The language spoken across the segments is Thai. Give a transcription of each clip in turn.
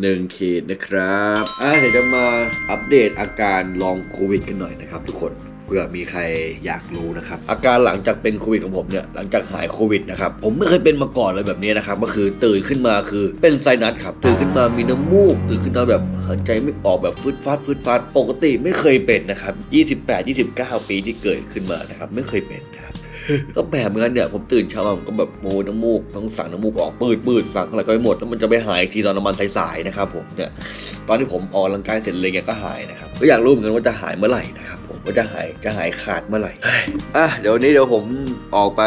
หนึ่งขีดนะครับ อะเดี๋ยวจะมาอัปเดตอาการลองโควิดกันหน่อยนะครับทุกคน เผื่อมีใครอยากรู้นะครับ อาการหลังจากเป็นโควิดของผมเนี่ยหลังจากหายโควิดนะครับผมไม่เคยเป็นมาก่อนเลยแบบนี้นะครับก็คือตื่นขึ้นมาคือเป็นไซนัสครับตื่นขึ้นมามีน้ำมูกตื่นขึ้นมาแบบหายใจไม่ออกแบบฟืดฟัดฟืดฟัดปกติไม่เคยเป็นนะครับ 28 29 ปีที่เกิดขึ้นมานะครับไม่เคยเป็นนะครับก็แบบนั้นเนี่ยผมตื่นเช้ามาผมก็แบบโมน้ำมูกต้องสั่งน้ำมูกออกปืดปืดสั่งอะไรก็ไม่หมดแล้วมันจะไปหายทีตอนประมาณสายๆนะครับผมเนี่ยตอนที่ผมออกกำลังกายเสร็จเลยเนี่ยก็หายนะครับก็อยากรู้เหมือนกันว่าจะหายเมื่อไหร่นะครับ ว่าจะหายจะหายขาดเมื่อไหร่อะเดี๋ยวนี้เดี๋ยวผมออกไป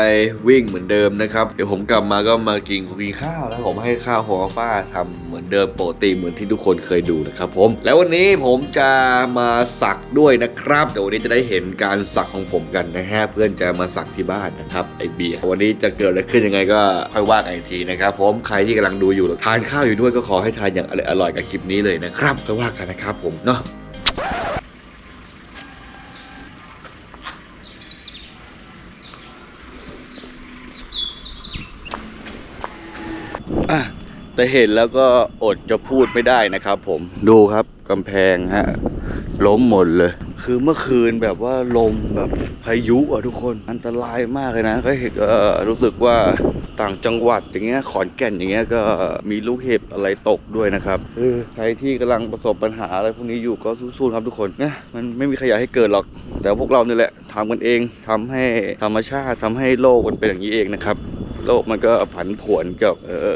วิ่งเหมือนเดิมนะครับ เดี๋ยวผมกลับมาก็มากินกินข้าวแล้วผมให้ข้าวหัวฟ้าทำเหมือนเดิมปกติเหมือนที่ทุกคนเคยดูนะครับผม แล้ววันนี้ผมจะมาสักด้วยนะครับเดี๋ยววันนี้จะได้เห็นการสักของผมกันนะฮะเพื่อนจะมาสักที่บ้านนะครับไอเบียร์วันนี้จะเกิดอะไรขึ้นยังไงก็ค่อยว่ากันอีกทีนะครับผมใครที่กำลังดูอยู่ทานข้าวอยู่ด้วยก็ขอให้ทานอย่างอร่อยกับคลิปนี้เลยนะครับค่อยว่ากันนะครับผมเนาะ อะ แต่เห็นแล้วก็อดจะพูดไม่ได้นะครับ ผมดูครับกำแพงฮะล้มหมดเลย คือเมื่อคืนแบบว่าลมแบบพายุอะทุกคนอันตรายมากเลยนะ ก็เห็นรู้สึกว่าต่างจังหวัดอย่างเงี้ยขอนแก่นอย่างเงี้ยก็มีลูกเห็บอะไรตกด้วยนะครับเออใครที่กำลังประสบปัญหาอะไรพวกนี้อยู่ก็สู้ๆครับทุกคนนะมันไม่มีใครอยากให้เกิดหรอก แต่พวกเราเนี่ยแหละทำกันเองทำให้ธรรมชาติทำให้โลกมันเป็นอย่างนี้เองนะครับ โลกมันก็ผันผวนกับ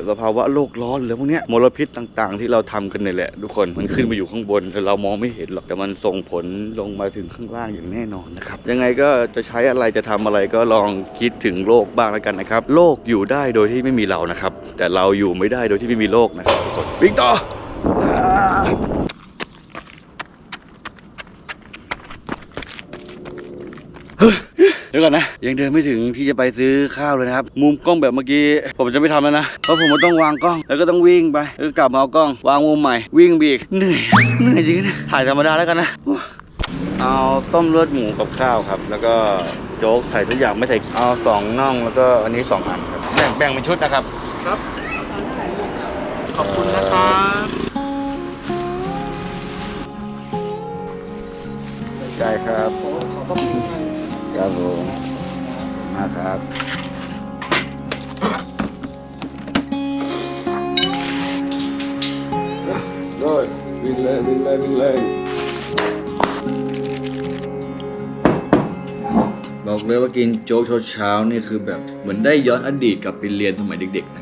สภาวะโลกร้อนหรือพวกนี้มลพิษต่างๆ ที่เราทำกันนี่แหละ ทุกคนมันขึ้นมาอยู่ข้างบนแต่เรามองไม่เห็นหรอกแต่มันส่งผลลงมาถึงข้างล่างอย่างแน่นอนนะครับยังไงก็จะใช้อะไรจะทำอะไรก็ลองคิดถึงโลกบ้างแล้วกันนะครับ โลกอยู่ได้โดยที่ไม่มีเรานะครับ แต่เราอยู่ไม่ได้โดยที่ไม่มีโลกนะครับทุกคนวิ่งต่อเดี๋ยวก่อนนะ ยังเดินไม่ถึงที่จะไปซื้อข้าวเลยนะครับ มุมกล้องแบบเมื่อกี้ ผมจะไม่ทำแล้วนะ เพราะผมมันต้องวางกล้อง แล้วก็ต้องวิ่งไปแล้วก็กลับมาเอากล้อง วางมุมใหม่ วิ่งบีกเหนื่อย เหนื่อยจริงนะถ่ายธรรมดาแล้วกันนะ เอาต้มเลือดหมูกับข้าวครับ แล้วก็โจ๊กใส่ทุกอย่างไม่ใส่เอาสองน่องแล้วก็อันนี้สองอันครับ แบ่งแบ่งเป็นชุดนะครับ ครับ ขอบคุณนะครับใช่ครับ ครับผมมาครับได้วิ่งเลยวิ่งเลยวิ่งเลยบอกเลยว่ากินโจ๊กเช้าๆนี่คือแบบเหมือนได้ย้อนอดีตกลับไปเรียนสมัยเด็กๆ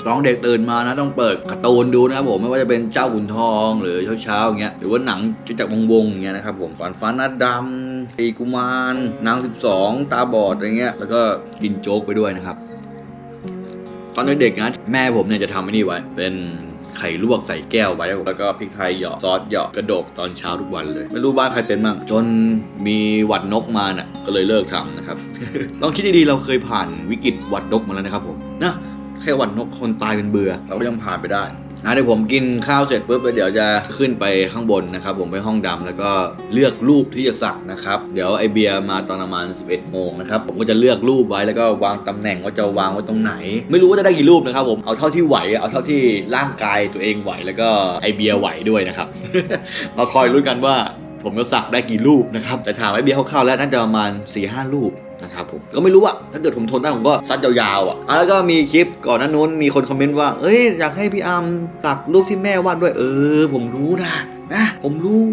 นะครับตอนเด็กตื่นมานะต้องเปิดการ์ตูนดูนะครับผมไม่ว่าจะเป็นเจ้าขุนทองหรือเช้าๆอย่างเงี้ยหรือว่าหนังจุจักรวงวงอย่างเงี้ยนะครับผมฝันฟ้าหน้าดำตีกุมารนาง 12 ตาบอดอะไรเงี้ยแล้วก็กินโจ๊กไปด้วยนะครับ ตอนเด็กๆนะแม่ผมเนี่ยจะทำไอ้นี่ไว้เป็นไข่ลวกใส่แก้วไว้แล้วก็พริกไทยหยาะซอสหยาะกระดกตอนเช้าทุกวันเลย ไม่รู้บ้านใครเป็นบ้างจนมีหวัดนกมาน่ะก็เลยเลิกทำนะครับ ลองคิดดีๆเราเคยผ่านวิกฤตหวัดนกมาแล้วนะครับผมนะ แค่วัดนกคนตายเป็นเบื่อ เราก็ยังผ่านไปได้นะเดี๋ยวผมกินข้าวเสร็จปุ๊บแล้วเดี๋ยวจะขึ้นไปข้างบนนะครับ ผมไปห้องดำแล้วก็เลือกรูปที่จะสักนะครับ เดี๋ยวไอเบียร์มาตอนประมาณ 11 โมงนะครับ ผมก็จะเลือกรูปไว้แล้วก็วางตำแหน่งว่าจะวางไว้ตรงไหน ไม่รู้ว่าจะได้กี่รูปนะครับผมเอาเท่าที่ไหวเอาเท่าที่ร่างกายตัวเองไหวแล้วก็ไอเบียร์ไหวด้วยนะครับ มาคอยรู้นกันว่า ผมจะสักได้กี่รูปนะครับแต่ถามไอเบียร์คร่าวๆแล้วน่าจะประมาณ4ี่ห้ารูป นะครับผมก็ไม่รู้อะถ้าเกิดผมทนได้ผมก็ซัดยาวๆอะอะแล้วก็มีคลิปก่อนหนั้นนู้นมีคนคอมเมนต์ว่าเอ้ยอยากให้พี่อาร์มสักรูปที่แม่วาดด้วยเออ ผมรู้นะนะผมรู้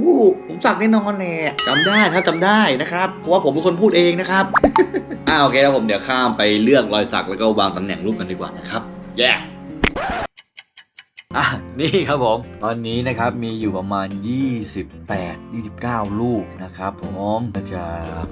ผมสักแน่นอนแน่จำได้ครับจำได้นะครับ เพราะว่าผมเป็นคนพูดเองนะครับอ่าโอเคแล้วผมเดี๋ยวข้ามไปเลือกรอยสักแล้วก็วางตำแหน่งรูปกันดีกว่านะครับแย่ อะนี่ครับผม ตอนนี้นะครับมีอยู่ประมาณ 28 29 ลูกนะครับผมก็จะ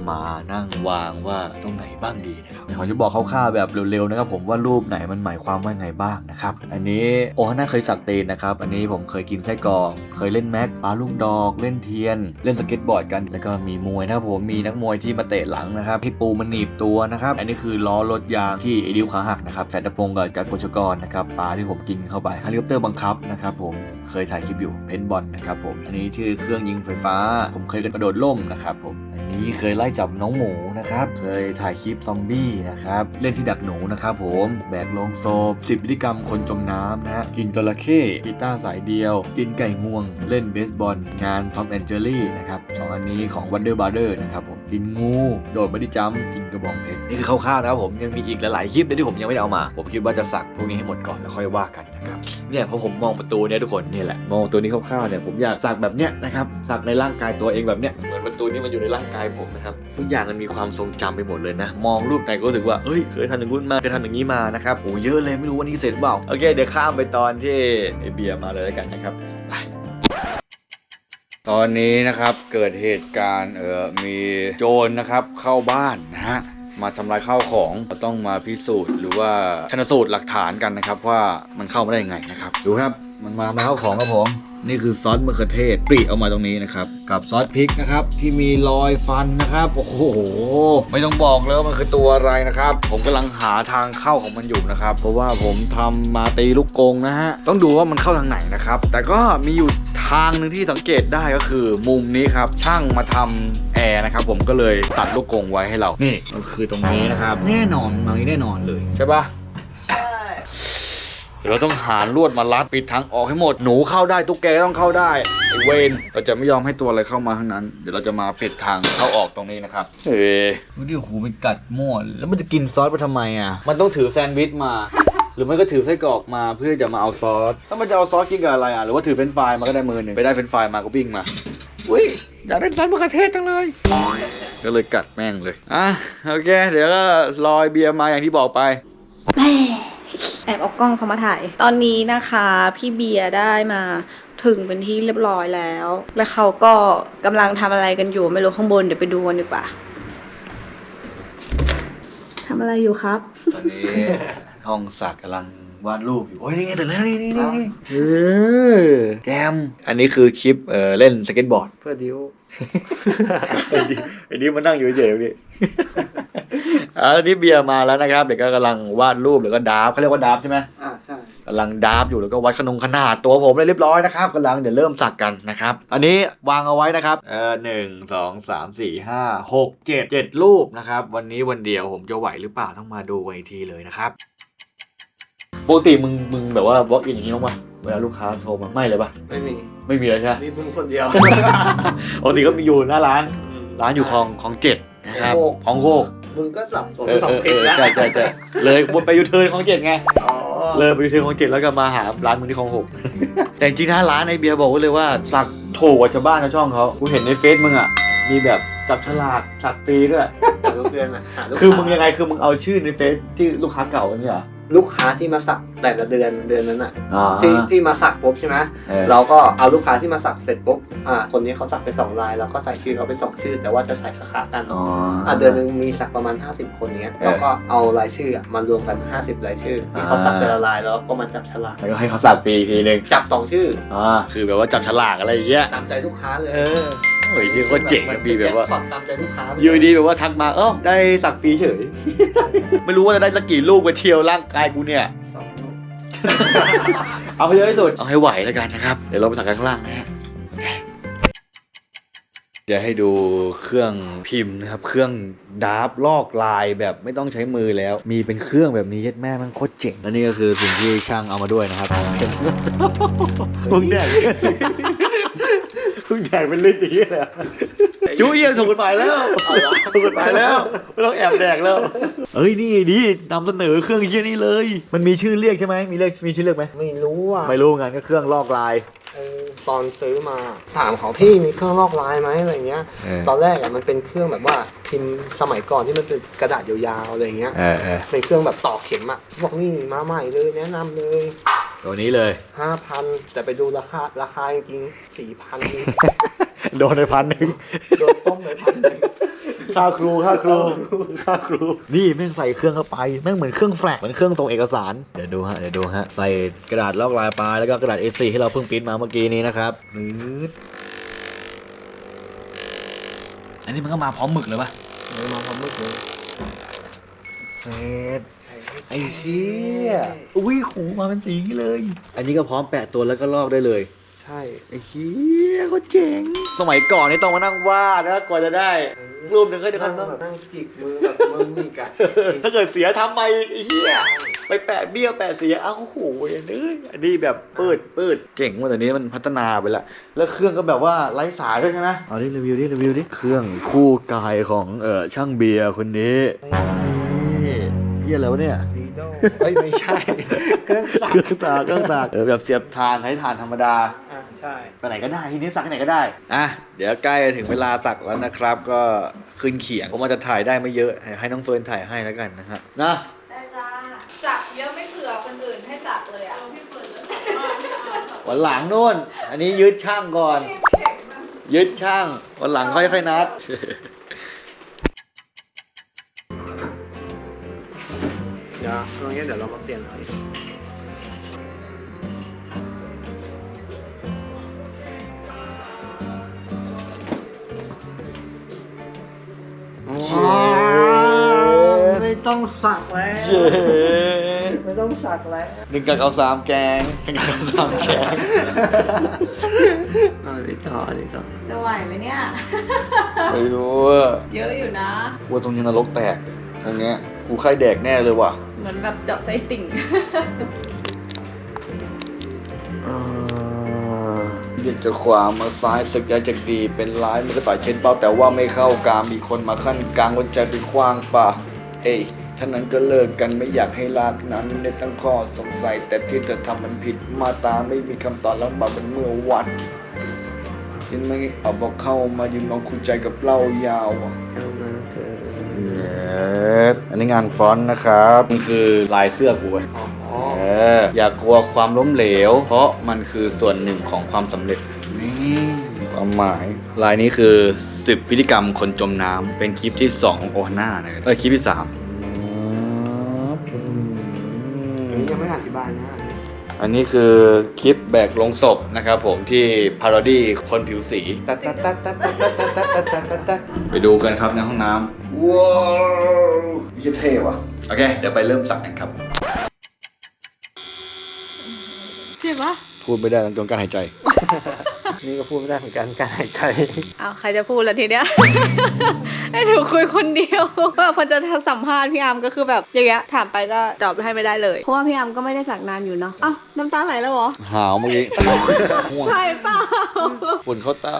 มานั่งวางว่าตรงไหนบ้างดีนะครับผมจะบอกคร่าวๆแบบเร็วๆนะครับผมว่ารูปไหนมันหมายความว่าไงบ้างนะครับ อันนี้โอ้น่าเคยสักเตนนะครับ อันนี้ผมเคยกินไส้กรอกเคยเล่นแม็กปลาลูกดอกเล่นเทียน เล่นสเก็ตบอร์ดกัน แล้วก็มีมวยนะครับผมมีนักมวยที่มาเตะหลังนะครับให้ปูมันหนีบตัวนะครับ อันนี้คือล้อรถยางที่ไอดิวขาหักนะครับแสนตะพงกับจัดโปชกรนะครับปลาที่ผมกินเข้าไปเฮลิคอปเตอร์บังบังคับนะครับผมเคยถ่ายคลิปอยู่เพนบอลนะครับผมอันนี้ชื่อเครื่องยิงไฟฟ้า ผมเคยกระโดดล่มนะครับผมอันนี้เคยไล่จับน้องหมูนะครับเคยถ่ายคลิปซอมบี้นะครับเล่นที่ดักหนูนะครับผมแบกลงโศพ10พฤติกรรมคนจมน้ำนะฮะกินจระเข้กีตาร์สายเดียว กินไก่งวง เล่นเบสบอล งานทอมแอนเจอรี่นะครับสองอันนี้ของ Wonder Brother นะครับผมกินงู โดดบันดี้จัมกินกระบองเพชรนี่คือคร่าวๆนะครับผมยังมีอีกหลายๆคลิปที่ผมยังไม่ได้เอามา ผมคิดว่าจะสักพวกนี้ให้หมดก่อนแล้วค่อยว่ากันนะครับเนี่ยพอผมผมมองประตูเนี่ยทุกคนนี่แหละมองประตูนี้คร่าวๆเนี่ยผมอยากสักแบบเนี้ยนะครับสักในร่างกายตัวเองแบบเนี้ยเหมือนประตูนี้มันอยู่ในร่างกายผมนะครับทุกอย่างมันมีความทรงจำไปหมดเลยนะ มองรูปไหนก็รู้สึกว่าเฮ้ยเคยทำอย่างนู้นมาเคยทำอย่างนี้มานะครับโอ้เยอะเลยไม่รู้วันนี้เสร็จหรือเปล่าโอเคเดี๋ยวข้ามไปตอนที่ไอเบียร์มาเลยแล้วกันนะครับไปตอนนี้นะครับเกิดเหตุการณ์เออมีโจรนะครับเข้าบ้านนะฮะ มาทำลายข้าวของก็ต้องมาพิสูจน์หรือว่าชนสูตรหลักฐานกันนะครับ ว่ามันเข้ามาได้ยังไงนะครับดูครับมันมามาเข้าของครับผมนี่คือซอสมะเขือเทศปรีเอามาตรงนี้นะครับกับซอสพริกนะครับที่มีรอยฟันนะครับโอ้โหไม่ต้องบอกเลยว่ามันคือตัวอะไรนะครับ ผมกำลังหาทางเข้าของมันอยู่นะครับ เพราะว่าผมทำมาตีลูกกงนะฮะต้องดูว่ามันเข้าทางไหนนะครับ แต่ก็มีอยู่ทางหนึ่งที่สังเกตได้ก็คือมุมนี้ครับช่างมาทำแอร์ นะครับผมก็เลยตัดลูกกรงไว้ให้เรา นี่มันคือตรงนี้นะครับ แน่นอนมานี้แน่นอนเลยใช่ปะเดี๋ยวเราต้องหาลวดมารัดปิดทางออกให้หมด หนูเข้าได้ตุ๊กแกต้องเข้าได้ไอเวนเราจะไม่ยอมให้ตัวอะไรเข้ามาทั้งนั้น เดี๋ยวเราจะมาปิดทางเข้าออกตรงนี้นะครับ เฮ้ยดูหูมันกัดมั่วแล้วมันจะกินซอสไปทำไมอะ มันต้องถือแซนด์วิชมา หรือไม่ก็ถือไส้กรอกมาเพื่อจะมาเอาซอสถ้ามันจะเอาซอสกินกับอะไรอะ หรือว่าถือเฟรนช์ฟรายมาก็ได้มือหนึ่งไปได้เฟรนช์ฟรายมาก็วิ่งมา อุ้ยอยากได้ซอสมะเขือเทศจังเลย ก็เลยกัดแม่งเลย อะโอเค เดี๋ยวก็รอยเบียร์มาอย่างที่บอกไปแม่แอบเอากล้องเขามาถ่าย ตอนนี้นะคะ พี่เบียร์ได้มาถึงเป็นที่เรียบร้อยแล้ว แล้วเขาก็กำลังทำอะไรกันอยู่ไม่รู้ข้างบนเดี๋ยวไปดูกันดีกว่าทำอะไรอยู่ครับ ตอนนี้ห้องสักกำลัง วาดรูปอยู่โอ้ยนี่ไงแต่แล้วนี่นี่นี่นี่เออแกมอันนี้คือคลิปเออเล่นสเก็ตบอร์ด เพื่อดิวไอ้ดิไอ้ดิมันนั่งอยู่เฉยๆพี่อ่าตอนนี้เบียร์มาแล้วนะครับ เดี๋ยวก็กำลังวาดรูปหรือก็ดราฟเขาเรียกว่าดราฟใช่ไหม อ่าใช่กำลังดราฟอยู่แล้วก็วัดขนงขนาดตัวผมเลยเรียบร้อยนะครับกำลังเดี๋ยวเริ่มสักกันนะครับ อันนี้วางเอาไว้นะครับเออหนึ่งสองสามสี่ห้าหกเจ็ดเจ็ดรูปนะครับ วันนี้วันเดียวผมจะไหวหรือเปล่าต้องมาดูกันอีกทีเลยนะครับ ปกติมึงมึงแบบว่า walk in อย่างนี้บ้างปะเวลาลูกค้าโทรมาไม่เลยปะไม่มีไม่มีเลยใช่ไหมมีมึงคนเดียวปกติก็มีอยู่หน้าร้าน ร้านอยู่คลองคลองเจ็ดนะครับโคกคลองโคกมึงก็สับสนเออสองเออเพลงเออแล้วใช่ใช่ใช่เลยวนไปยูเทิร์นคลองเจ็ดไงอ๋อเลยไปยูเทิร์นคลองเจ็ดแล้วก็มาหาร้านมึงที่คลองหกแต่จริงๆนะร้านไอเบียร์บอกไว้เลยว่าสักถูกกว่าชาวบ้านชาวช่องเขากูเห็นในเฟซมึงอะมีแบบจับฉลากสักฟรีด้วย หาลูกเดือนอะหาลูกคือมึงยังไงคือมึงเอาชื่อในเฟซที่ลูกค้าเก่าเนี่ยเหรอ ลูกค้าที่มาสักแต่ละเดือนเดือนนั้นอะอ๋อ ที่ที่มาสักปุ๊บใช่ไหมเออ เราก็เอาลูกค้าที่มาสักเสร็จปุ๊บอ่าคนนี้เขาสักไปสองลายเราก็ใส่ชื่อเขาไปสองชื่อ แต่ว่าจะใส่ขาๆกันอ๋ออ่าเดือนหนึงมีสักประมาณ 50 คนเนี้ยเออเราก็เอารายชื่ออะมารวมกัน 50 รายชื่อที่เขาสักแต่ละลายแล้วก็มาจับฉลากแล้วก็ให้เขาสักฟรีอีกทีหนึ่งจับสองชื่ออ๋อคือแบบว่าจับฉลากอะไรอย่างเงี้ยตามใจลูกค้าเลย เออ โอ้ยที่เขาเจ๋งอะพี่แบบว่าเหมือนเป็นแจ็คพอตตามใจลูกค้าไปเลอยู่ดีแบบว่าทักมา เอ้าได้สักฟรีเฉย ไม่รู้ว่าจะได้สักกี่ลูกไปเที่ยวร่างกายกูเนี่ย สองลูกเอาให้เยอะที่สุด เอาให้ไหวแล้วกันนะครับ เดี๋ยวเราไปสักกันข้างล่างนะฮะจะให้ดูเครื่องพิมพ์นะครับ เครื่องดาร์ฟลอกลายแบบไม่ต้องใช้มือแล้ว มีเป็นเครื่องแบบนี้เย็ดแม่มันโคตรเจ๋ง และนี่ก็คือสิ่งที่ช่างเอามาด้วยนะครับพึ่งแดก พึ่งแดกเป็นลิ้นตีเลยอะจูเอียนส่งกฎหมายแล้วส่งกฎหมายแล้ว ไม่ต้องแอบแดกแล้ว เอ้ยนี่ดีนำเสนอเครื่องเยี่ยนี่เลย มันมีชื่อเรียกใช่ไหมมีเรียกมีชื่อเรียกไหมไม่รู้อะไม่รู้งานก็เครื่องลอกลาย เออตอนซื้อมาถามเขาพี่มีเครื่องลอกลายไหมอะไรเงี้ย เออ ตอนแรกอะมันเป็นเครื่องแบบว่า พิมพ์สมัยก่อนที่มันเป็นกระดาษยาวๆอะไรเงี้ยเออเออเป็นเครื่องแบบต่อเข็มอะบอกนี่มาใหม่เลยแนะนำเลยตัวนี้เลย ห้าพันแต่ไปดูราคาราคาจริงๆสี่พันโดนไปพันหนึ่งโดนต้มไปพันหนึ่ง ค่าครูค่าครูค่าครู นี่แม่งใส่เครื่องเข้าไปแม่งเหมือนเครื่องแฟลกเหมือนเครื่องส่งเอกสาร เดี๋ยวดูฮะเดี๋ยวดูฮะใส่กระดาษลอกลายปลายแล้วก็กระดาษ A4 ที่เราเพิ่งปริ้นมาเมื่อกี้นี้นะครับนืด อันนี้มันก็มาพร้อมหมึกเลยปะเออมาพร้อมมืดเลยเสร็จไอ้เชี่ยอุ้ยหูมาเป็นสีนี้เลย อันนี้ก็พร้อมแปะตัวแล้วก็ลอกได้เลย ใช่ ไอ้เชี่ยเขาเจ๋ง สมัยก่อนนี่ต้องมานั่งวาดนะกว่าจะได้ รูปหนึ่งก็จะนั่งต้องแบบนั่งจิกมือแบบมือมีกันถ้าเกิดเสียทำไมไอ้เหี้ยไปแปะเบี้ยวแปะเสียอ้าวโอ้โหอันนี้อันนี้แบบปืดปืดเจ๋งว่าแต่นี้มันพัฒนาไปละแล้วเครื่องก็แบบว่าไร้สายด้วยใช่ไหมเอาดิรีวิวดิรีวิวดิเครื่องคู่กายของเออช่างเบียร์คนนี้นี่เหี้ยอะไรวะเนี่ยดีโดเอ้ยไม่ใช่เครื่องสักเครื่องตากเครื่องตากเออแบบเสียบทานใช้ทานธรรมดาอ่า ใช่ไปไหนก็ได้ทีนี้สักที่ไหนก็ได้ อะเดี๋ยวใกล้ถึงเวลาสักแล้วนะครับ ก็ขึ้นเขียงผมมันจะถ่ายได้ไม่เยอะ ให้น้องเฟิร์นถ่ายให้แล้วกันนะฮะนะได้จ้าสักเยอะไม่เผื่อคนอื่นให้สักเลยอะวันหลังนู่น อันนี้ยึดช่างก่อนยึดช่าง วันหลังค่อยๆนัด เดี๋ยวตรงนี้เดี๋ยวเรามาเปลี่ยนเอาดิ ต้องสักแล้วเย้ไม่ต้องสักแล้วหนึ่งกับเอาสามแกงหนึ่งกับเอาสามแกงเอาดิต่อดิต่อจะไหวไหมเนี่ย ไม่รู้อะเยอะอยู่นะว่าตรงนี้นรกแตกตรงเนี้ยกูไข้แดกแน่เลยว่ะ เหมือนแบบเจาะไส้ติ่งเรียกจะความมาซ้ายศึกย้ายจากดีเป็นร้ายมันก็ต่อยเช่นเป้าแต่ว่าไม่เข้ากามมีคนมาขั้นกลางหัวใจเป็นขว้างป่าเอ้ย ท่านั้นก็เลิกกันไม่อยากให้ลากนั้นในตั้งข้อสงสัย แต่ที่เธอทำมันผิดมาตาไม่มีคำตอบแล้วบาเป็นเมื่อวันยินไม่เอาบอกเข้ามายืนมองคุยใจกับเล่ายาวอะเอามาเถอะอันนี้งานฟอนต์นะครับมันคือลายเสื้อกูเว้ยอ๋อเอออย่ากกลัวความล้มเหลว เพราะมันคือส่วนหนึ่งของความสำเร็จนี่ความหมายลายนี้คือ 10พิธีกรรมคนจมน้ำเป็นคลิปที่2ของโอฮาน่านะครับเออคลิปที่ 3 นนี้ยังไม่อธิบายนะอันนี้คือคลิปแบกลงศพนะครับผมที่พาราดี้คนผิวสี ตัดตัดตัดตัดตัดตัดตัดตัดตัดตัดตัดไปดูกันครับในห้องน้ำว้าวยี่เท่ว่ะ โอเค เดี๋ยวไปเริ่มสักกันครับ เจ็บปะพูดไม่ได้ต้องการหายใจ นี่ก็พูดไม่ได้เหมือนกันการหายใจอ้าวใครจะพูดละทีเนี้ย ให้หนูคุยคนเดียวว่าพอจะสัมภาษณ์พี่อาร์มก็คือแบบอย่างเงี้ยถามไปก็ตอบให้ไม่ได้เลย เพราะว่าพี่อาร์มก็ไม่ได้สักนานอยู่เนาะอ้าวน้ำตาไหลแล้วเหรอหาวเมื่อกี้ใช่เปล่าฝุ่นเข้าตา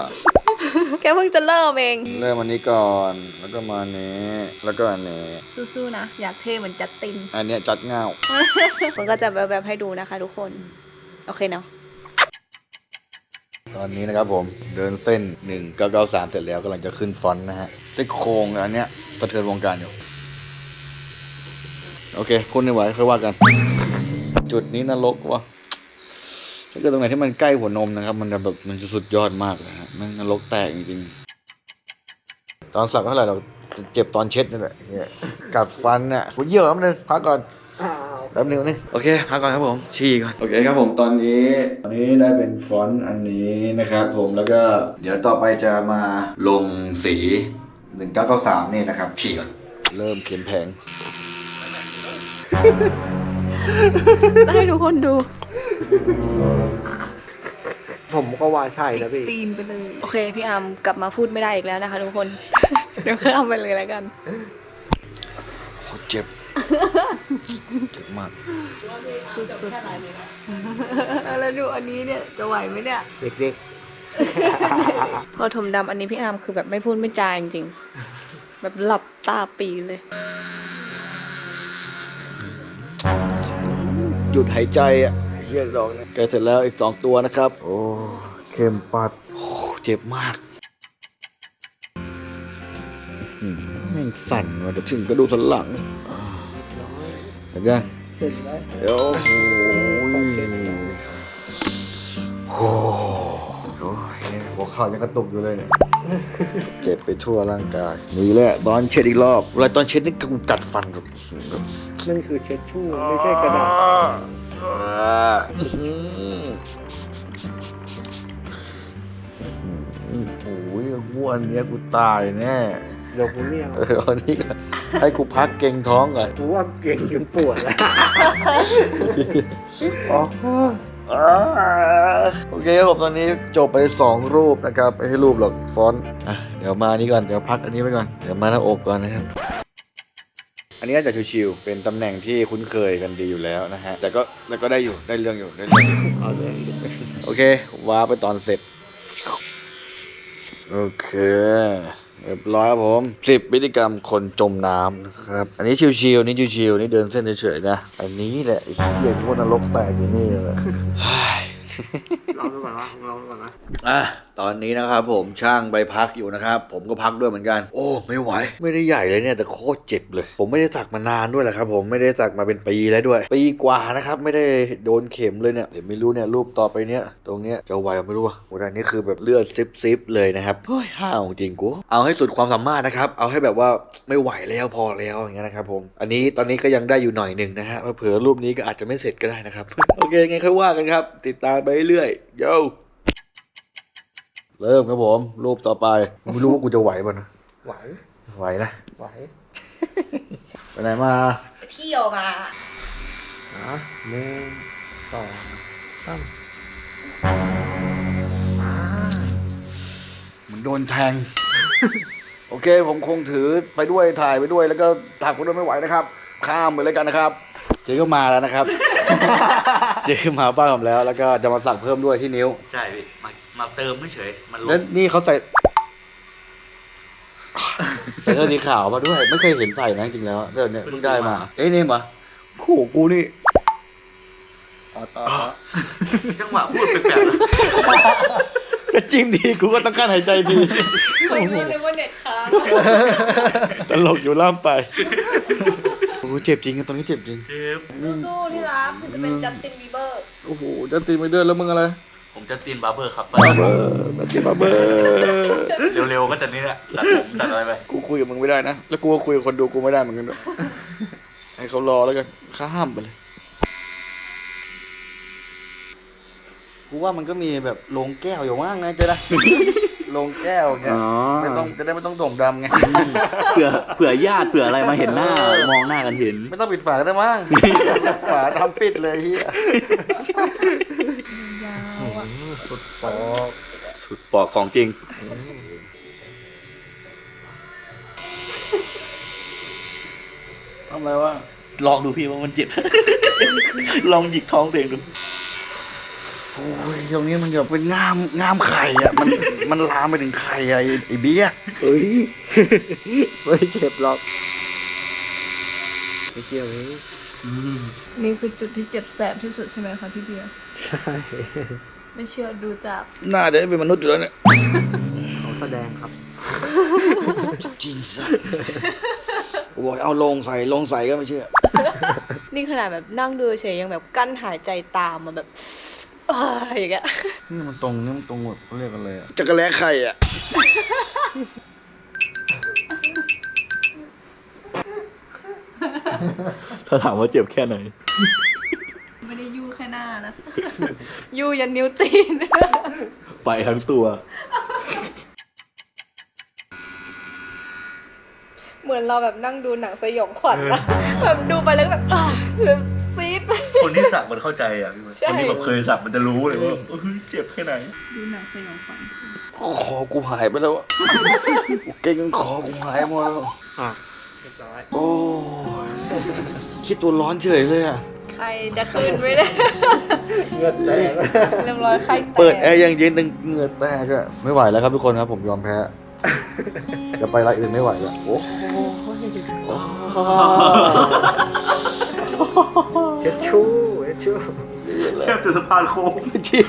แกเพิ่งจะเริ่มเอง เริ่มอันนี้ก่อนแล้วก็มาอันนี้แล้วก็อันนี้สู้ๆนะ อยากเท่เหมือนจัดตินอันเนี้ยจัดเงา มันก็จะแบบๆให้ดูนะคะทุกคน โอเคเนาะ ตอนนี้นะครับผมเดินเส้น 1993 เสร็จแล้วกำลังจะขึ้นฟอนต์นะฮะซี่โครงอันเนี้ยสะเทือนวงการอยู่ โอเคคุณไม่ไหวค่อยว่ากัน จุดนี้นรกวะถ้าเกิดตรงไหนที่มันใกล้หัวนมนะครับ มันจะแบบมันจะสุดยอดมากเลยฮะมันนรกแตกจริงๆตอนสักเท่าไหร่เราเจ็บตอนเช็ดนี่แหละกัดฟันเนี่ยคุณเยี่ยวแป๊บนึงพักก่อน แป๊บนึงนึงโอเคพักก่อนครับผมฉี่ก่อนโอเคครับผมตอนนี้ตอนนี้ได้เป็นฟอนต์อันนี้นะครับผมแล้วก็เดี๋ยวต่อไปจะมาลงสี 1993นี่นะครับฉี่ก่อนเริ่มเขียนแผงจะให้ทุกคนดู ผมก็ว่าใช่นะพี่ตีนไปเลย โอเค พี่อาร์มกลับมาพูดไม่ได้อีกแล้วนะคะทุกคน เดี๋ยวข้ามไปเลยแล้วกันโคตรเจ็บเจ็บมาก สุดๆแล้วดูอันนี้เนี่ยจะไหวไหมเนี่ย เด็กพอถมดำอันนี้พี่อาร์มคือแบบไม่พูดไม่จาจริงๆ แบบหลับตาปีเลย หยุดหายใจอะเฮียดอกเนี่ยใกล้เสร็จแล้วอีกสองตัวนะครับ โอ้เข้มปัด โอ้เจ็บมากอื้อหือแม่งสั่นว่ะเดี๋ยวถึงกระดูกสันหลัง เห็นยังๆเห็นไหมเดี๋ยวโอ้โหโอ้โหเนี่ยหัวเข่ายังกระตุกอยู่เลยเนี่ย เจ็บไปทั่วร่างกายนี่แหละตอนเช็ดอีกรอบเวลาตอนเช็ดนี่กูกัดฟันแบบแบบนั่นคือเช็ดชู่ไม่ใช่กระดาษอื้อหือโอ้ยหัวอันเนี้ยกูตายแน่เดี๋ยวผมเนี่ยเออเอานี่ก่อน ให้กูพักเก่งท้องก่อนกูว่าเก่งจนปวดแล้วโอเคครับผมตอนนี้จบไป 2 รูปนะครับไม่ให้รูปหรอกฟอนต์อะเดี๋ยวมานี้ก่อน เดี๋ยวพักอันนี้ไปก่อน เดี๋ยวมาหน้าอกก่อนนะครับ อันนี้อาจจะชิวๆเป็นตำแหน่งที่คุ้นเคยกันดีอยู่แล้วนะฮะ แต่ก็แต่ก็ได้อยู่ได้เรื่องอยู่ได้เรื่องอยู่ เอาเลยโอเคว้าไปตอนเสร็จ โอเค เรียบร้อยครับผมสิบพฤติกรรมคนจมน้ำนะครับ อันนี้ชิวๆนี่ชิวๆนี่เดินเส้นเฉยๆนะ อันนี้แหละไอ้เหี้ยพวกนรกแตกอยู่นี่เลย ลองดูก่อนว่าลองดูก่อนนะอะตอนนี้นะครับผมช่างไปพักอยู่นะครับ ผมก็พักด้วยเหมือนกัน โอ้ไม่ไหว ไม่ได้ใหญ่เลยเนี่ยแต่โคตรเจ็บเลย ผมไม่ได้สักมานานด้วยแหละครับ ผมไม่ได้สักมาเป็นปีแล้วด้วย ปีกว่านะครับไม่ได้โดนเข็มเลยเนี่ยเดี๋ยวไม่รู้เนี่ยรูปต่อไปเนี้ยตรงเนี้ยจะไหวไม่รู้อะโอ้แต่อันนี้คือแบบเลือดซิบซิบเลยนะครับเฮ้ยห้าวจริงกูเอาให้สุดความสามารถนะครับเอาให้แบบว่าไม่ไหวแล้วพอแล้วอย่างเงี้ยนะครับผมอันนี้ตอนนี้ก็ยังได้อยู่หน่อยหนึ่งนะฮะเผื่อรูปนี้ก็อาจจะไม่เสร็จก็ได้นะครับโอเคไงค่อยว่ากันครับ ติดตามไปเรื่อยๆโยเริ่มครับผม รูปต่อไปผมไม่รู้ว่ากูจะไหวป่ะนะไหว ไหวนะ ไหว ไปไหนมาเที่ยวมานะหนึ่งสองสามเหมือนโดนแทง โอเค ผมคงถือไปด้วยถ่ายไปด้วยแล้วก็ถักไปด้วยไม่ไหวนะครับ ข้ามไปเลยกันนะครับ เจ๊ก็มาแล้วนะครับ เจ๊มาบ้านผมแล้ว แล้วก็จะมาสั่งเพิ่มด้วยที่นิ้ว ใช่พี่มามาเติมไม่เฉยมันลแล้วงนี่เขาใส่ ใส่เสื้อสีขาวมาด้วย ไม่เคยเห็นใส่นะจริงๆแล้วเสื้อเนี่ยเพิ่งได้มาเอ้ยนี่มาคู่กูนี่ต่อต่อจังหวะพูดแปลกๆนะก็จิ้มดีกูก็ต้องการหายใจดีไม่รู้เลยว่าเน็ตค้างตลกอยู่ล่ามไปโอ้โหเจ็บจริงอะตรงนี้เจ็บจริงเชฟสู้ๆที่รักถึงจะเป็นจัสตินบีเบอร์ โอ้โหจัสตินไปเดินแล้วมึงอะไร ผมจะตีนบาร์เบอร์ครับบาเบอร์จัสตินบาเบอร์เร็วๆก็จะนี่แหละตัดผมตัดอะไรไปกูคุยกับมึงไม่ได้นะ แล้วกูก็คุยกับคนดูกูไม่ได้เหมือนกันด้วยให้เขารอแล้วกันข้ามไปเลยกูว่ามันก็มีแบบโรงแก้วอยู่ว่างนะเจ๊นะ โรงแก้วเงี้ยไม่ต้องจะได้ไม่ต้องโด่งดำไง เผื่อเผื่อญาติเผื่ออะไรมาเห็นหน้า มองหน้ากันเห็น ไม่ต้องปิดฝาก็ได้มั้ง ฝาทำปิดเลยเฮียยาวอะสุดปอกสุดปอกของจริง ทำอะไรวะลองดูพี่ว่ามันเจ็บ ลองหยิกท้องตัวเองดู โอ้ยตรงนี้มันแบบเป็นง่ามง่ามไข่อะ มันมันลามไปถึงไข่อะไอ้ไอ้เบี้ยเฮ้ยไม่เจ็บหรอกไม่เกี่ยวเลยนี่คือจุดที่เจ็บแสบที่สุดใช่ไหมคะพี่เบียร์ใช่ไม่เชื่อดูจากหน้าเดี๋ยวเป็นมนุษย์อยู่แล้วเนี่ยเขาแสดงครับจริงสัสกูบอกให้เอาลงใส่ลงใส่ก็ไม่เชื่อ นี่ขนาดแบบนั่งดูเฉยยังแบบกั้นหายใจตามมาแบบ อ้ายอย่างเงี้ยนี่มันตรงนี่มันตรงแบบเขาเรียกอะไรอะจักรแล้ไข่อะถ้าถามว่าเจ็บแค่ไหน ไม่ได้ยู่แค่หน้านะ ยู่ยันนิ้วตีน ไปทั้งตัว เหมือนเราแบบนั่งดูหนังสยองขวัญอะแบบดูไปแล้วก็แบบอ่า ที่สักมันเข้าใจอะพี่มันใช่คนที่แบบเคยสักมันจะรู้เลยว่าเฮ้ยเจ็บแค่ไหนดูหนังสยองขวัญคอกูหายไปแล้วอะกูเก่งคอกูหายหมดแล้วอะเรียบร้อยโอ้ยคิดตัวร้อนเฉยเลยอะใครจะคืนไม่ได้เงือกแตกเรียบร้อยใครแตกเปิดแอร์ยังเย็นตึงเหงื่อแตกอะไม่ไหวแล้วครับทุกคนครับผมยอมแพ้จะไปรายอื่นไม่ไหวแล้วโอ้ เช็ดชู่เช็ดชู่แทบจะสะพานโค้งจริง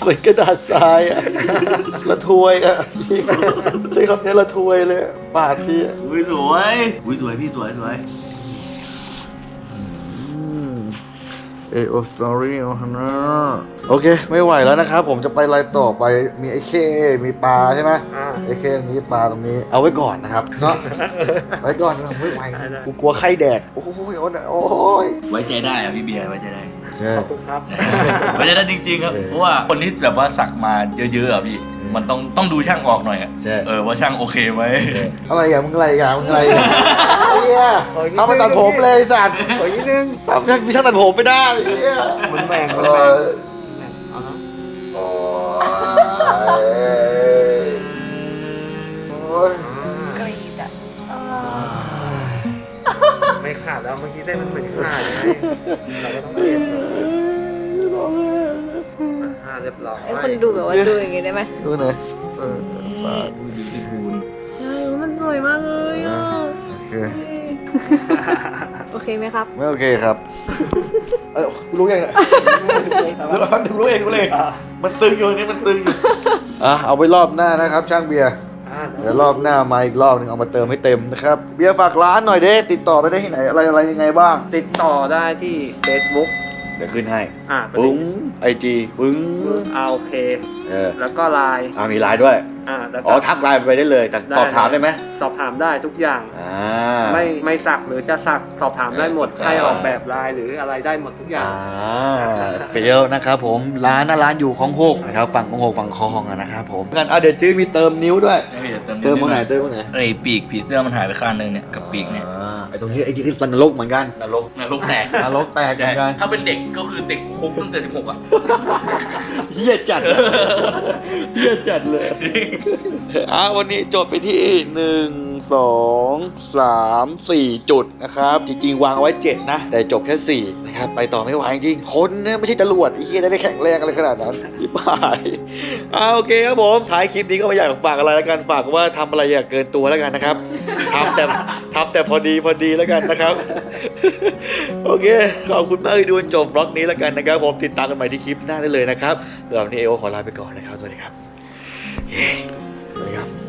เหมือนกระดาษทรายอะละทวยอะจริงใช้คำนี้ละทวยเลยอะปาดทีอะอุ้ยสวยอุ้ยสวยพี่สวยสวย เอโอสตอรี่นะโอเค ไม่ไหวแล้วนะครับ ผมจะไปไลฟ์ต่อไปมีไอ้เค มีปลาใช่ไหมอ่า ไอ้เคตรงนี้ปลาตรงนี้เอาไว้ก่อนนะครับเนาะไว้ก่อนนะไม่ไหวได้ได้กูกลัวไข้แดก โอ้ยโอ้ยโอ้ยไว้ใจได้อะพี่เบียร์ไว้ใจได้ ขอบคุณครับ ไว้ใจได้จริงๆครับเออเพราะว่าคนที่แบบว่าสักมาเยอะๆอะพี่เอ มันต้องต้องดูช่างออกหน่อยอะใช่ เออว่าช่างโอเคไหมอะไรอย่างมึงอะไรอย่างมึงอะไรอย่างเฮียเอามาตัดผมเลยสัตว์ขออีกนิดนึงทำยังมีช่างตัดผมไม่ได้เฮียมันแบ่งเอมันแบ่งอเอานะโอ้ยโอ้ยกรีดอะไม่ขาดแล้วเมื่อกี้เส้นมันเหมือนขาดไงเราก็ต้องเปลี่ยนอ่า เรียบร้อยให้คนดูแบบว่าดูอย่างงี้ได้ไหมดูหน่อยเออใช่มันสวยมากเลยอะโอเคโอเคไหมครับ ไม่โอเคครับ เออกูรู้ยังเนี่ยรู้แล้วรู้เองรู้เองมันตึงอยู่นี่มันตึงอยู่อะเอาไปรอบหน้านะครับ ช่างเบียร์อ่าเดี๋ยวรอบหน้ามาอีกรอบหนึงเอามาเติมให้เต็มนะครับ เบียร์ฝากร้านหน่อยเด้ติดต่อไปได้ที่ไหนอะไรอะไรยังไงบ้าง ติดต่อได้ที่ Facebook เดี๋ยวขึ้นให้อ่าปึ้งไอจีปึ้งเอาโอเค เออแล้วก็ไลน์อ่ามีไลน์ด้วย อ่าแล้วอ๋ก็อทักไลน์ไปได้เลย แต่สอบถามได้ไหมสอบถามได้ทุกอย่าง อ่า ไม่ไม่สักหรือจะสักสอบถามได้หมดใช่ให้ออกแบบลายหรืออะไรได้หมดทุกอย่าง อ่าเฟีลนะครับผมร้านนะร้านอยู่ของหกนะครับฝั่งของหกฝั่งคลองอะนะครับผมงั้นอะเดี๋ยวจื้อมีเติมนิ้วด้วยเติมตรงไหนเติมตรงไหนไอ้ปีกผีเสื้อมันหายไปข้างนึงเนี่ยกับปีกเนี่ยอ่าไอตรงนี้ไอ้ที่คือสันนรกเหมือนกันนรกนรกแตกนรกแตกเหมือนกันถ้าเป็นเด็กก็คือเด็กคุกตั้งแต่16อะเฮียจัด เฮียจัดเลยอะวันนี้จบไปที่หนึ่งสองสามสี่จุดนะครับ จริงๆ วางเอาไว้7นะ แต่จบแค่4นะครับ ไปต่อไม่ไหวจริง คนเนี่ยไม่ใช่จรวดไอ้เฮียจะได้แข็งแรงอะไรขนาดนั้นยิบหายอ่าโอเคครับผมท้ายคลิปนี้ก็ไม่อยากฝากอะไรแล้วกันฝากว่าทำอะไรอย่าเกินตัวแล้วกันนะครับ ทำแต่ทำแต่พอดีพอดีแล้วกันนะครับ โอเค ขอบคุณมากที่ดูจนจบวล็อกนี้แล้วกันนะครับผมติดตามกันใหม่ที่คลิปหน้าได้เลยนะครับเดี๋ยววันนี้เอโอขอลาไปก่อนนะครับสวัสดีครับเย้สวัสดีครับ